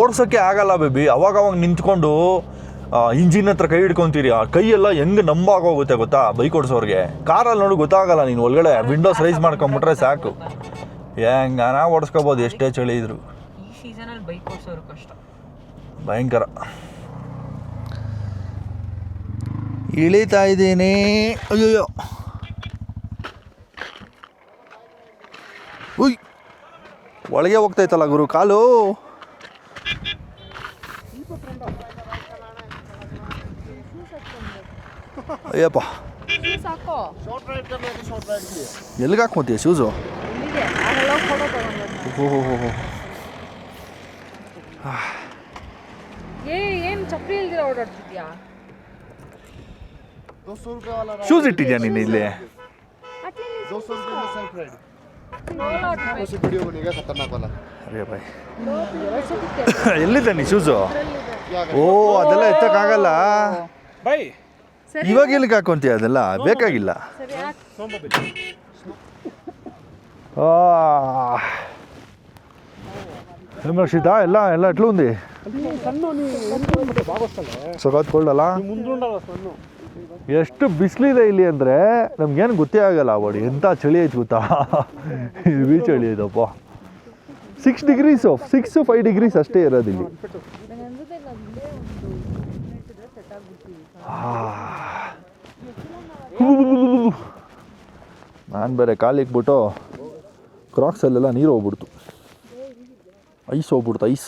ಓಡ್ಸೋಕ್ಕೆ ಆಗಲ್ಲ ಬೇಬಿ ಅವಾಗ ಅವಾಗ ನಿಂತ್ಕೊಂಡು ಇಂಜಿನ್ ಹತ್ರ ಕೈ ಹಿಡ್ಕೊಂತೀರಿ. ಆ ಕೈಯೆಲ್ಲ ಹೆಂಗೆ ನಂಬಾಗೋಗುತ್ತೆ ಗೊತ್ತಾ ಬೈಕ್ ಓಡಿಸೋರಿಗೆ. ಕಾರಲ್ಲಿ ನೋಡಿ ಗೊತ್ತಾಗಲ್ಲ ನೀನು ಒಳಗಡೆ. ವಿಂಡೋಸ್ ರೈಸ್ ಮಾಡ್ಕೊಂಬಿಟ್ರೆ ಸಾಕು. ಹೆಂಗಾನ ಓಡಿಸ್ಕೋಬೋದು ಎಷ್ಟೇ ಚಳಿ ಇದ್ರು. ಸೀಸನಲ್ಲಿ ಬೈಕ್ ಓಡಿಸೋರು ಕಷ್ಟ. ಭಯಂಕರ. ಇಳಿತಾ ಇದ್ದೀನಿ. ಅಯ್ಯೋ ಉಯ್. ಒಳಗೆ ಹೋಗ್ತೈತಲ್ಲ ಗುರು, ಕಾಲು. ಅಯ್ಯಪ್ಪ. ಎಲ್ಲಿಗೆ ಹಾಕ್ಬೋತೀಯ ಶೂಸು? ಓಹೋ ಹೋ ಹೋ ಏ ಏನು ಚಪ್ಪಲಿ ಇಲ್ದಿರ ಓಡಾಡ್ತಿದ್ಯಾ? ಶೂಸ್ ಇಟ್ಟಿದ್ಯಾ ನೀನು ಇಲ್ಲಿ? ಎಲ್ಲಿದ್ದ ನೀ ಶೂಸು ಓ ಅದೆಲ್ಲ ಎತ್ತಕ್ಕಾಗಲ್ಲ? ಬೈ ಇವಾಗ ಎಲ್ಲಿಗೆ ಹಾಕೊಂತೀಯ ಅದೆಲ್ಲ? ಬೇಕಾಗಿಲ್ಲ. ఏం రక్షిత ఎలా ఎలా ఎట్లా ఉంది ಸೊಗತ್ ಕೊಳ್ಳಲ್ಲ ಎಷ್ಟು ಬಿಸಿಲಿದೆ ಇಲ್ಲಿ ಅಂದರೆ ನಮ್ಗೇನು ಗೊತ್ತೇ ಆಗಲ್ಲ ಬಡಿ ಎಂಥ ಚಳಿ ಐತೆ ಗೊತ್ತಾ ಹೆವಿ ಚಳಿ ಐತಪ್ಪ six degrees six five degrees ಅಷ್ಟೇ ಇರೋದು ಇಲ್ಲಿ ನಾನು ಬೇರೆ ಕಾಲಿಕ್ಬಿಟ್ಟು ಕ್ರಾಕ್ಸಲ್ಲೆಲ್ಲ ನೀರು ಹೋಗ್ಬಿಡ್ತು ಐಸ್ ಹೋಗ್ಬಿಡ್ತು ಐಸ್.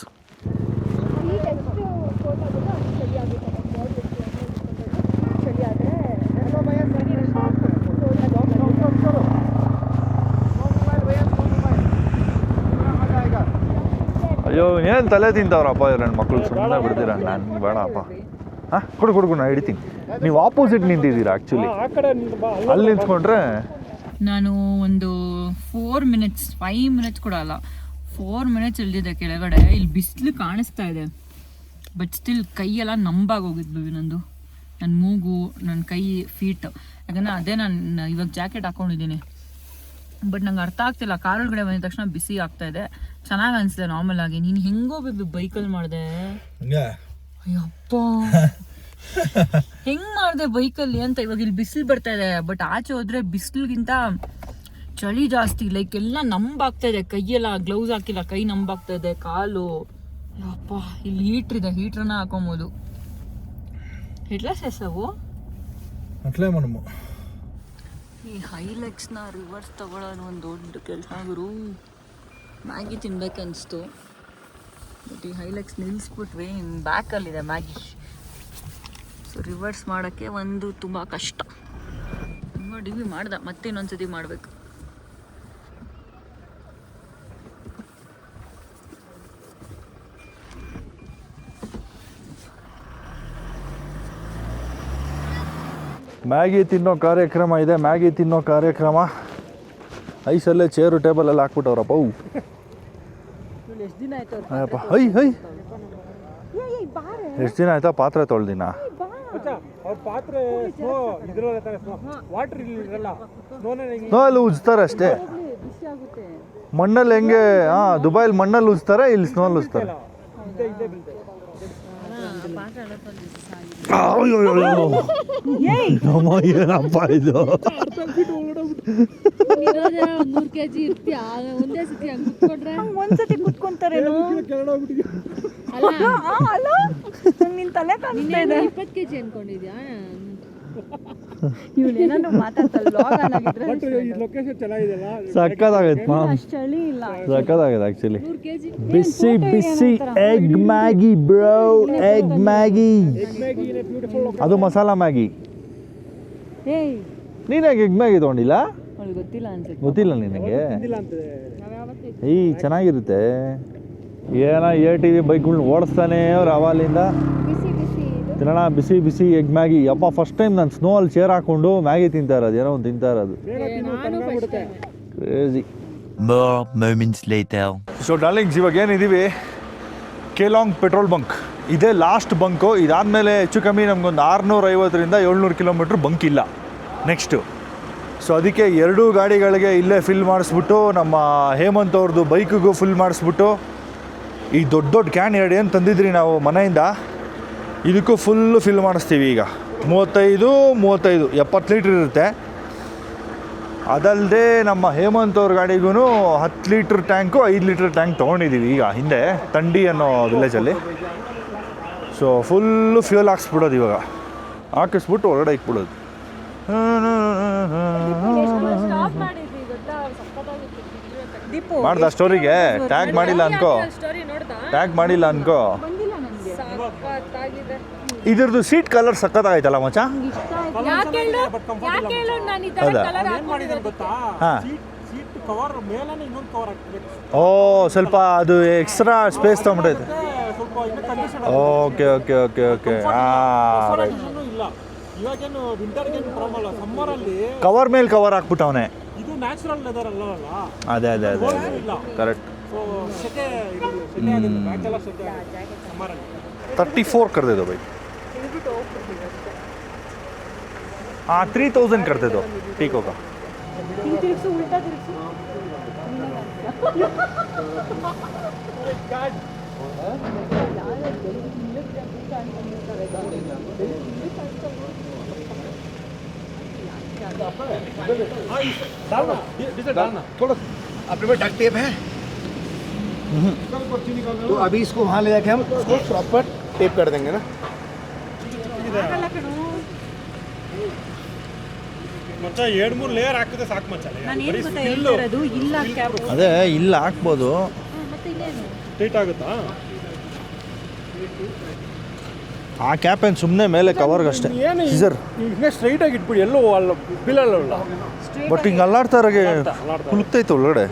ಅಯ್ಯೋ ಏನು ತಲೆ ತಿಂತಾವ್ರಪ್ಪ ಇವ್ರ ನನ್ನ ಮಕ್ಕಳು ಸುಮ್ಮನೆ ಬಿಡ್ತೀರ ನಾನು ಬೇಡಪ್ಪ. ಹಾಂ ಹಾ ಕೊಡು ಕೊಡು, ನಾನು ಹಿಡಿತೀನಿ ನೀವು ಆಪೋಸಿಟ್ ನಿಂತಿದ್ದೀರಾ ಆ್ಯಕ್ಚುಲಿ ಅಲ್ಲಿ ನಿಂತ್ಕೊಂಡ್ರೆ ನಾನು ಒಂದು ಫೋರ್ ಮಿನಿಟ್ಸ್ ಫೈವ್ ಮಿನಿಟ್ಸ್ ಕೂಡ ಅಲ್ಲ ಫೋರ್ ಮಿನಿಟ್ಸ್ ಇಳಿದಿದೆ ಕೆಳಗಡೆ. ಇಲ್ಲಿ ಬಿಸಿಲು ಕಾಣಿಸ್ತಾ ಇದೆ. ಬಟ್ ಸ್ಟಿಲ್ ಕೈಯೆಲ್ಲ ನಂಬಾಗಿ ಹೋಗಿದ್ವು ನಂದು. ನನ್ನ ಮೂಗು ನನ್ನ ಕೈ ಫೀಟ್ ಯಾಕಂದರೆ ಅದೇ ನಾನು ಇವಾಗ ಜಾಕೆಟ್ ಹಾಕೊಂಡಿದ್ದೀನಿ. ಬಟ್ ನಂಗೆ ಅರ್ಥ ಆಗ್ತಿಲ್ಲ. ಕಾರೊಳಗಡೆ ಬಂದ ತಕ್ಷಣ ಬಿಸಿ ಆಗ್ತಾ ಇದೆ. ಚೆನ್ನಾಗಿ ಅನ್ಸಿದೆ ನಾರ್ಮಲ್ ಆಗಿ. ನೀನು ಹೆಂಗೋ ಬೈಕಲ್ಲಿ ಮಾಡಿದೆ? ಅಯ್ಯಪ್ಪ ಹೆಂಗ್ ಮಾಡಿದೆ ಬೈಕಲ್ಲಿ ಅಂತ ಇವಾಗ ಇಲ್ಲಿ ಬಿಸಿಲು ಬರ್ತಾ ಇದೆ. ಬಟ್ ಆಚೆ ಹೋದ್ರೆ ಬಿಸಿಲಿಗಿಂತ ಚಳಿ ಜಾಸ್ತಿ ಲೈಕ್ ಎಲ್ಲ ನಂಬಾಗ್ತಾ ಇದೆ ಕೈಯೆಲ್ಲ ಗ್ಲೌಸ್ ಹಾಕಿಲ್ಲ ಕೈ ನಂಬಾಗ್ತಾ ಇದೆ ಕಾಲು. ಅಪ್ಪ ಇಲ್ಲಿ ಹೀಟ್ರ್ ಇದೆ ಹೀಟ್ರನ್ನ ಹಾಕೊಬೋದು. ಎಟ್ಲ ಎಸವು ಅಟ್ಲೇ ಮಾಡಮ್ಮ ಈ ಹೈಲೆಕ್ಸ್ನ ರಿವರ್ಸ್ ತಗೊಳ್ಳೋದು ಒಂದು ದೊಡ್ಡ ಕೆಲಸ ಗುರು. ಮ್ಯಾಗಿ ತಿನ್ಬೇಕನ್ನಿಸ್ತು ಬಟ್ ಈ ಹೈಲೆಕ್ಸ್ ನಿಲ್ಲಿಸ್ಬಿಟ್ವಿ ಇನ್ನು ಬ್ಯಾಕಲ್ಲಿದೆ ಮ್ಯಾಗಿ ಸೊ ರಿವರ್ಸ್ ಮಾಡೋಕ್ಕೆ ಒಂದು ತುಂಬ ಕಷ್ಟ. ತುಂಬ ಡಿ ವಿ ಮಾಡ್ದೆ ಮತ್ತೆ ಇನ್ನೊಂದ್ಸತಿ ಮಾಡಬೇಕು. ಮ್ಯಾಗಿ ತಿನ್ನೋ ಕಾರ್ಯಕ್ರಮ ಇದೆ ಮ್ಯಾಗಿ ತಿನ್ನೋ ಕಾರ್ಯಕ್ರಮ. ಐಸಲ್ಲೇ ಚೇರು ಟೇಬಲ್ ಎಲ್ಲ ಹಾಕ್ಬಿಟ್ಟವ್ರಪ್ಪ ಅವು ಅಯ್ಯಪ್ಪ ಹೈ ಹೈ. ಎಷ್ಟು ದಿನ ಆಯ್ತಾ ಪಾತ್ರೆ ತೊಳ್ದಿನ? ಮಚ್ಚ, ಅವ್ರ ಪಾತ್ರೆ ಸ್ನೋ ಇದ್ರಲ್ಲಿ ಸ್ನೋ. ವಾಟರ್ ಇಲ್ಲಿ ಇರಲ್ಲ. ಸ್ನೋನೇ ನೋ ಅಲ್ಲಿ ಉಜ್ತಾರೆ ಅಷ್ಟೇ. ಮಣ್ಣಲ್ಲಿ ಹೆಂಗೆ ಹಾಂ ದುಬೈಲಿ ಮಣ್ಣಲ್ಲಿ ಉಜ್ತಾರೆ ಇಲ್ಲಿ ಸ್ನೋಲ್ ಉಜ್ತಾರೆ. ಇದ್ದೇ ಬೀಳ್ತೆ ಏನಪ್ಪ ಇದು ಮೂರ್ ಕೆಜಿ ಇರ್ತೀಯ ಒಂದೇ ಸತಿ ಹಂಗ್ ಕುತ್ಕೊಂಡ್ರೆ ಒಂದ್ಸತಿ ಕುತ್ಕೊಂತಾರೇನು ಅಲ್ಲ. ನಿನ್ ತಲೆ ನಿನ್ನೆ ಇಪ್ಪತ್ತು ಕೆಜಿ ಅನ್ಕೊಂಡಿದ್ಯಾ? ಇವಳು ಏನಾದ್ರು ಲೊಕೇಶನ್ ಸಕ್ಕತ್ತಾಗೈತೆ ಚಳಿ ಇಲ್ಲ. ಸಕ್ಕತ್ತಾಗೈತೆ ಆ್ಯಕ್ಚುಲಿ ಬಿಸಿ ಬಿಸಿ egg Maggi bro egg Maggi ಅದು ಮಸಾಲ ಮ್ಯಾಗಿ ಏಯ್. ನೀನಾಗ ಎಗ್ ಮ್ಯಾಗಿ ತೊಗೊಂಡಿಲ್ಲ? ಗೊತ್ತಿಲ್ಲ ಅನ್ಸುತ್ತೆ. ಗೊತ್ತಿಲ್ಲ ನಿನಗೆ? ಈ ಚೆನ್ನಾಗಿರುತ್ತೆ. ಏನೋ ಎ ಟಿ ವಿ ಬೈಕ್ಗಳ್ನ ಓಡಿಸ್ತಾನೆ ಅವ್ರು ಅವಾಲಿಂದ ತಿನ್ನೋಣ ಬಿಸಿ ಬಿಸಿ ಎಗ್ ಮ್ಯಾಗಿ. ಅಪ್ಪ ಫಸ್ಟ್ ಟೈಮ್ ನಾನು ಸ್ನೋ ಅಲ್ಲಿ ಚೇರ್ ಹಾಕೊಂಡು ಮ್ಯಾಗಿ ತಿಂತಾ ಇರೋದು ಏನೋ ಒಂದು ತಿಂತಾ ಇರೋದು. Crazy More moments later. So darlings ಇವಾಗ ಏನಿದ್ದೀವಿ ಕೆಲಾಂಗ್ ಪೆಟ್ರೋಲ್ ಬಂಕ್ ಇದೇ ಲಾಸ್ಟ್ ಬಂಕು ಇದಾದಮೇಲೆ ಹೆಚ್ಚು ಕಮ್ಮಿ ನಮಗೊಂದು ಆರುನೂರ ಐವತ್ತರಿಂದ ಏಳ್ನೂರು ಕಿಲೋಮೀಟ್ರ್ ಬಂಕ್ ಇಲ್ಲ. ನೆಕ್ಸ್ಟು ಸೊ ಅದಕ್ಕೆ ಎರಡೂ ಗಾಡಿಗಳಿಗೆ ಇಲ್ಲೇ ಫಿಲ್ ಮಾಡಿಸ್ಬಿಟ್ಟು ನಮ್ಮ ಹೇಮಂತ್ ಅವ್ರದ್ದು ಬೈಕಿಗೂ ಫಿಲ್ ಮಾಡಿಸ್ಬಿಟ್ಟು ಈ ದೊಡ್ಡ ದೊಡ್ಡ ಕ್ಯಾನ್ ಎರಡು ಏನು ತಂದಿದ್ರಿ ನಾವು ಮನೆಯಿಂದ? ಇದಕ್ಕೂ ಫುಲ್ಲು ಫಿಲ್ ಮಾಡಿಸ್ತೀವಿ ಈಗ. ಮೂವತ್ತೈದು ಮೂವತ್ತೈದು ಎಪ್ಪತ್ತು ಲೀಟ್ರ್ ಇರುತ್ತೆ. ಅದಲ್ಲದೆ ನಮ್ಮ ಹೇಮಂತ್ ಅವ್ರ ಗಾಡಿಗೂ ಹತ್ತು ಲೀಟ್ರ್ ಟ್ಯಾಂಕು ಐದು ಲೀಟ್ರ್ ಟ್ಯಾಂಕ್ ತೊಗೊಂಡಿದ್ದೀವಿ ಈಗ ಹಿಂದೆ ತಂಡಿ ಅನ್ನೋ ವಿಲೇಜಲ್ಲಿ ಸೊ ಫುಲ್ಲು ಫ್ಯೂಲ್ ಹಾಕ್ಸ್ಬಿಡೋದು ಇವಾಗ. ಹಾಕಿಸ್ಬಿಟ್ಟು ಹೊರಗಡೆ ಇಟ್ಬಿಡೋದು ಮಾಡ್ದ ಸ್ಟೋರಿಗೆ ಟ್ಯಾಗ್ ಮಾಡಿಲ್ಲ ಅನ್ಕೋ. ಟ್ಯಾಗ್ ಮಾಡಿಲ್ಲ ಅನ್ಕೋ. ಇದ್ರದ್ದು ಸೀಟ್ ಕಲರ್ ಸಖತ್ತಾಗೈತಲ್ಲ ಮಚ್ಚ? ಹೌದಾ? ಕಲರ್ ಏನ್ ಮಾಡಿದಾರೆ ಗೊತ್ತಾ? ಹಾಂ. ಸೀಟ್ ಸೀಟ್ ಕವರ್ ಮೇಲೇ ಇನ್ನೊಂದು ಕವರ್ ಹಾಕ್ಬೇಕು. ಓ ಸ್ವಲ್ಪ ಅದು ಎಕ್ಸ್ಟ್ರಾ ಸ್ಪೇಸ್ ತಗೊಂಡೈತೆ ಓಕೆ ಓಕೆ ಓಕೆ ಓಕೆ ಹಾಂ ರೈಟ್ ಇಲ್ಲ. ಇವಾಗೇನು ವಿಂಟರ್ಗೇನು ಪ್ರಾಬ್ಲಮ್ ಅಲ್ಲ? ಸಮ್ಮರಲ್ಲಿ ಕವರ್ ಮೇಲೆ ಕವರ್ ಹಾಕ್ಬಿಟ್ಟವನೆ. ಇದು ನ್ಯಾಚುರಲ್ ಲೆದರ್ ಅಲ್ಲ ಅದೇ ಅದೇ ಅದೇ ಕರೆಕ್ಟ್ ತರ್ಟಿ ಫೋರ್ ಕರೆದಿದ್ದು ಬೈ. हाँ थ्री थाउज़ेंड कर दे दो। ठीक होगा। थोड़ा पास डक टेप है। तो अभी इसको वहाँ ले जाके हम इसको प्रॉपर टेप कर देंगे ना। ಮಚ್ಚ ಎರಡು ಮೂರು ಲೇಯರ್ ಹಾಕಿದ್ರೆ ಸಾಕು ಮಚ್ಚ ನಾನು ಏನು ಗೊತ್ತಾ ಹೇಳ್ತಾ ಇರೋದು ಇಲ್ಲ ಕ್ಯಾಬ್ ಅದೇ ಇಲ್ಲ ಹಾಕ್ಬೋದು ಮತ್ತೆ ಇನ್ನೇನು ಟೈಟ್ ಆಗುತ್ತಾ ಆ ಕ್ಯಾಪ್ ಏನು ಸುಮ್ಮನೆ ಮೇಲೆ ಕವರ್ಗೆ ಅಷ್ಟೇ ಏನು ಸರ್ ಇನ್ನೇ ಸ್ಟ್ರೈಟ್ ಆಗಿ ಇಟ್ಬಿಡಿ ಎಲ್ಲೋ ಅಲ್ಲ ಬೀಳಲ್ಲ ಬಟ್ ಹಿಂಗೆ ಅಲ್ಲಾಡ್ತಾರಾಗೆ ಕುಲುಕ್ತೈತೆ ಒಳಗಡೆ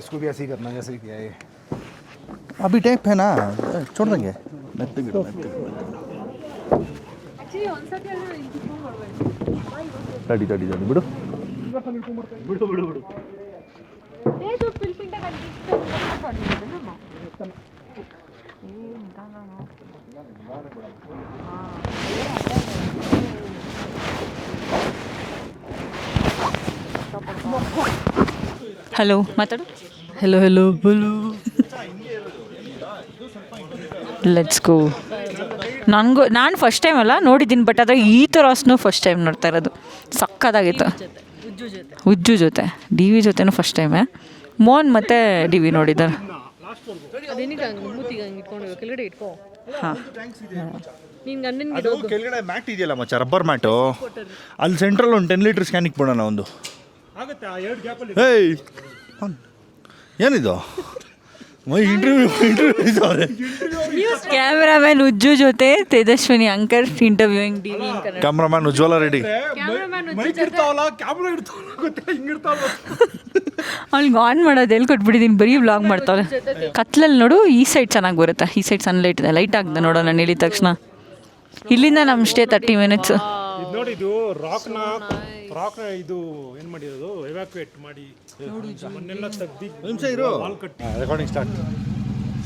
इसको भी ऐसे ही करना जैसे किया है ಅಭಿ ಟೈಪ್ ಏನಾ ಚೋಡ್ದಂಗೆ ಮೆತ್ತಗೆ ಆಕ್ಚುಲಿ ತಡಿ ತಡಿ ತಡಿ ಬಿಡು. ಬಿಡು ಬಿಡು ಬಿಡು. ಹಲೋ ಮಾತಾಡು. Hello hello hello let's go ನನಗೂ ನಾನು ಫಸ್ಟ್ ಟೈಮ್ ಅಲ್ಲ ನೋಡಿದ್ದೀನಿ ಬಟ್ ಅದ್ರಾಗ ಈ ಥರ ಸ್ನೋ ಫಸ್ಟ್ ಟೈಮ್ ನೋಡ್ತಾ ಇರೋದು. ಸಕ್ಕತ್ತಾಗಿತ್ತು. ಉಜ್ಜು ಜೊತೆ ಡಿ ವಿ ಜೊತೆನೂ ಫಸ್ಟ್ ಟೈಮೇ ಮೋಹನ್ ಮತ್ತು ಡಿ ವಿ ನೋಡಿದ್ದಾರೆ ಅದೇನಿಗೆ ಹಂಗೆ ಮೂತಿಗೆ ಹಂಗೆ ಇಟ್ಕೊಂಡು ಕೆಳಗಡೆ ಇಟ್ಕೋ ಹಾಂ ಅದು ಕೆಳಗಡೆ ಮ್ಯಾಟ್ ಇದೆಯಲ್ಲ ಮಚ್ಚ ರಬ್ಬರ್ ಮ್ಯಾಟು ಅಲ್ಲಿ ಸೆಂಟ್ರಲ್ ಒಂದು ಟೆನ್ ಲೀಟರ್ ಸ್ಕ್ಯಾನಿಕ್ ಬಿಡೋಣ ಒಂದು. ಆಗುತ್ತೆ? ಆ ಎರಡು ಗ್ಯಾಪಲ್ಲಿ ಏಯ್! ಏನಿದು? ಇಂಟರ್ವ್ಯೂ ಇಂಟರ್ವ್ಯೂ ಕ್ಯಾಮ್ರಾಮ್ಯಾನ್ ಉಜ್ಜು ಜೊತೆ Tejaswini anchor interviewing D V Ujwala ready mic ಇರ್ತಾವಲ್ಲ ಕ್ಯಾಮ್ರಾ ಇರ್ತಾವಲ್ಲ ಗೊತ್ತಿಲ್ಲ ಹಿಂಗಿರ್ತಾವಲ್ಲ ಅವ್ನಿಗೆ ಆನ್ ಮಾಡೋದು ಎಲ್ಲಿ ಕೊಟ್ಬಿಟ್ಟಿದ್ದೀನಿ ಬರೀ ವ್ಲಾಗ್ ಮಾಡ್ತಾವೆ ಕತ್ಲಲ್ಲಿ ನೋಡು ಈ ಸೈಡ್ ಚೆನ್ನಾಗಿ ಬರುತ್ತೆ. ಈ ಸೈಡ್ ಸನ್ಲೈಟ್ ಇದೆ. ಲೈಟ್ ಆಗ್ದೆ ನೋಡೋ ನಾನು ಹೇಳಿದ ತಕ್ಷಣ. ಇಲ್ಲಿಂದ ನಮ್ಮ ಸ್ಟೇ ತರ್ಟಿ ಮಿನಿಟ್ಸ್ ಇದು ನೋಡಿ ಇದು ರಾಕ್ನ ರಾಕ್ನ ಇದು ಏನು ಮಾಡಿರೋದು? ಎವ್ಯಾಕ್ಯುಯೇಟ್ ಮಾಡಿ. ನಿಮಿಷ ಇರು. ವಾಲ್ ಕಟ್ಟಿ. ರೆಕಾರ್ಡಿಂಗ್ ಸ್ಟಾರ್ಟ್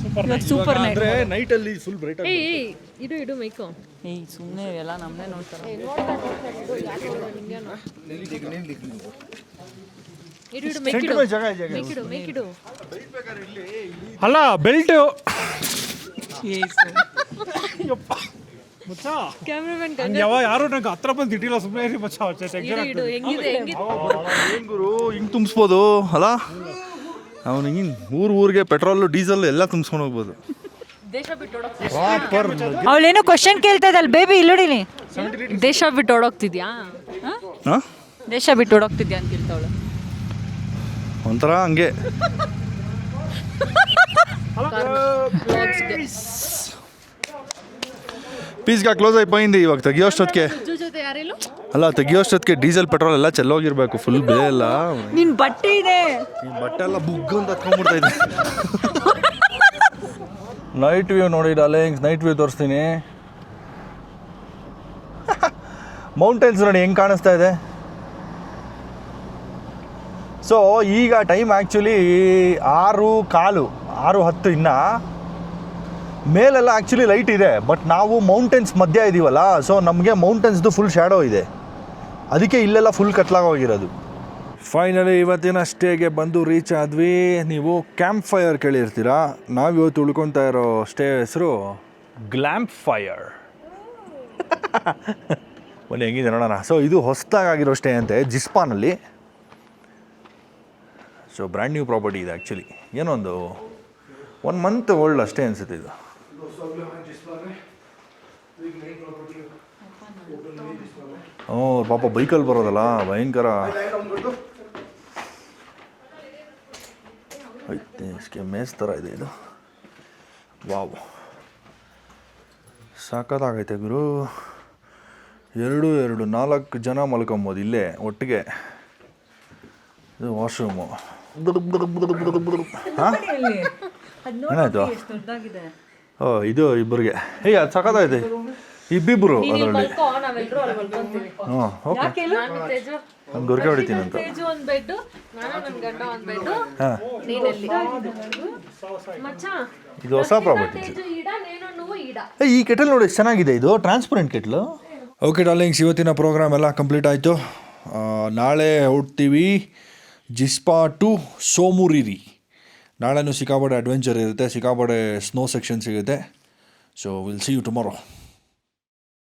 ಸೂಪರ್ ನೈಟ್ ಅಂದ್ರೆ ನೈಟಲ್ಲಿ ಫುಲ್ ಬ್ರೈಟ್ ಇಡು ಮೈಕು ಏ ಸುಮ್ಮನೆ ಎಲ್ಲ ನಮ್ಮನ್ನೇ ನೋಡ್ತಾರೆ. ಇಡು ಇಡು ಮೇಕಿಡು ಜಾಗ ಜಾಗ ಮೇಕಿಡು ಮೇಕಿಡು ಅಲ್ಲ ಬೆಲ್ಟ್ ಮಚ್ಚ. ಕ್ಯಾಮ್ರಾಮನ್ ಹಂಗೆ ಯಾವ ಯಾರು ನಂಗೆ ಹತ್ರ ಬಂದು ಇಟ್ಟಿಲ್ಲ ಸುಮ್ಮನೆ ಇರಿ ಮಚ್ಚ ಇಡು ಇಡು ಹೆಂಗಿದೆ ಹೆಂಗಿದೆ? ಏನ್ ಗುರು ಹಿಂಗ್ ತುಂಬಿಸ್ಬೋದು ಅಲ್ಲ? ಅವನು ಹಿಂಗೆ ಊರ್ ಊರಿಗೆ ಪೆಟ್ರೋಲ್ ಡೀಸೆಲ್ ಎಲ್ಲ ತುಂಬಿಸ್ಕೊಂಡು ಹೋಗ್ಬೋದು. ಪ್ರಾಪರ್ ಅವಳೇನೋ ಕ್ವಶನ್ ಕೇಳ್ತಾ ಇದ್ದಲ್ಲ ಬೇಬಿ ಇಲ್ಲೋಡಿಲಿ ದೇಶ ಬಿಟ್ಟು ಓಡೋಗ್ತಿದ್ಯಾ? ಹಾಂ? ದೇಶ ಬಿಟ್ಟು ಓಡೋಗ್ತಿದ್ಯಾ ಅಂತ ಕೇಳ್ತಾವಳು ಒಂಥರ ಹಂಗೆ. ಪೀಸ್ಗೆ ಕ್ಲೋಸ್ అయిపోయింది ಇವಾಗ ತೆಗಿಯೋಷ್ಟೊತ್ತಿಗೆ ಅಜ್ಜು ಜೊತೆ ಯಾರೆಲ್ಲೋ ಅಲ್ಲ ತೆಗಿಯೋಷ್ಟೊತ್ತಿಗೆ ಡೀಸೆಲ್ ಪೆಟ್ರೋಲ್ ಎಲ್ಲ ಚೆಲ್ಲೋಗಿರ್ಬೇಕು ಫುಲ್ ಬೆಲೆ ಎಲ್ಲ ನಿನ್ ಬಟ್ಟೆ ಇದೆ ಈ ಬಟ್ಟೆ ಎಲ್ಲ ಬುಗ್ ಅಂತ ಹತ್ಕೊಂಡ್ಬಿಡ್ತಾ ಇದೆ ನೈಟ್ ವ್ಯೂ ನೋಡಿ ಡಾರ್ಲಿಂಗ್ಸ್ ನೈಟ್ ವ್ಯೂ ತೋರಿಸ್ತೀನಿ ಮೌಂಟೇನ್ಸ್ ನೋಡಿ ಹೆಂಗೆ ಕಾಣಿಸ್ತಾ ಇದೆ ಸೊ ಈಗ ಟೈಮ್ ಆ್ಯಕ್ಚುಲಿ ಆರು ಕಾಲು ಆರು ಹತ್ತು ಇನ್ನ ಮೇಲೆಲ್ಲ ಆ್ಯಕ್ಚುಲಿ ಲೈಟ್ ಇದೆ ಬಟ್ ನಾವು ಮೌಂಟೇನ್ಸ್ ಮಧ್ಯ ಇದ್ದೀವಲ್ಲ ಸೊ ನಮಗೆ ಮೌಂಟೇನ್ಸ್ದು ಫುಲ್ ಶ್ಯಾಡೋ ಇದೆ. ಅದಕ್ಕೆ ಇಲ್ಲೆಲ್ಲ ಫುಲ್ ಕತ್ಲಾಗೋಗಿರೋದು ಫೈನಲಿ ಇವತ್ತಿನ ಸ್ಟೇಗೆ ಬಂದು ರೀಚ್ ಆದ್ವಿ. ನೀವು ಕ್ಯಾಂಪ್ ಫೈರ್ ಕೇಳಿರ್ತೀರಾ? ನಾವಿವತ್ತು ಉಳ್ಕೊತಾ ಇರೋ ಸ್ಟೇ ಹೆಸರು? ಗ್ಲ್ಯಾಂಪ್ ಫೈರ್ ಒಂದು ಹೆಂಗಿದೆ ನೋಡೋಣ. ಸೊ ಇದು ಹೊಸದಾಗಿರೋ ಸ್ಟೇ ಅಂತೆ ಜಿಸ್ಪಾನಲ್ಲಿ. ಸೊ ಬ್ರ್ಯಾಂಡ್ ನ್ಯೂ ಪ್ರಾಪರ್ಟಿ ಇದೆ ಆ್ಯಕ್ಚುಲಿ ಏನೊಂದು ಒನ್ ಮಂತ್ ಓಲ್ಡ್ ಅಷ್ಟೇ ಅನಿಸುತ್ತೆ ಇದು. ಹ್ಞೂ ಪಾಪ ಬೈಕಲ್ಲಿ ಬರೋದಲ್ಲ ಭಯಂಕರ ಐತೆ ಮೇಸ್ ಥರ ಇದೆ ಇದು ವಾವ್ ಸಾಕತ್ತಾಗೈತೆ ಗುರು ಎರಡು ಎರಡು ನಾಲ್ಕು ಜನ ಮಲ್ಕೊಬೋದು ಇಲ್ಲೇ ಒಟ್ಟಿಗೆ. ಇದು ವಾಶ್ರೂಮು ಹಾಂ ಏನಾಯ್ತು? ಇದು ಇಬ್ಬರಿಗೆ ಏಯ್ ಅದು ಇದೆ. ಇಬ್ಬಿಬ್ರು ಅದರಲ್ಲಿ. ಹ್ಞೂ ಓಕೆ. ಗುರ್ಕೆ ಹೊಡಿತೀನಿ ಅಂತ. ಇದು ಹೊಸ ಪ್ರಾಪರ್ಟಿ ಈ ಕೆಟಲ್ ನೋಡಿ ಚೆನ್ನಾಗಿದೆ ಇದು. Transparent kettle. ಓಕೆ ಡಾರ್ಲಿಂಗ್ಸ್ ಇವತ್ತಿನ ಪ್ರೋಗ್ರಾಮ್ ಎಲ್ಲ ಕಂಪ್ಲೀಟ್ ಆಯಿತು. ನಾಳೆ ಹುಡ್ತೀವಿ ಜಿಸ್ಪಾ ಟು ಸೋಮುರಿರಿ. ನಾಳೆನೂ ಸಿಕ್ಕಾಪಡೆ ಅಡ್ವೆಂಚರ್ ಇರುತ್ತೆ ಸಿಕ್ಕಾಪಟ್ಟೆ ಸ್ನೋ ಸೆಕ್ಷನ್ ಸಿಗುತ್ತೆ. So will see you tomorrow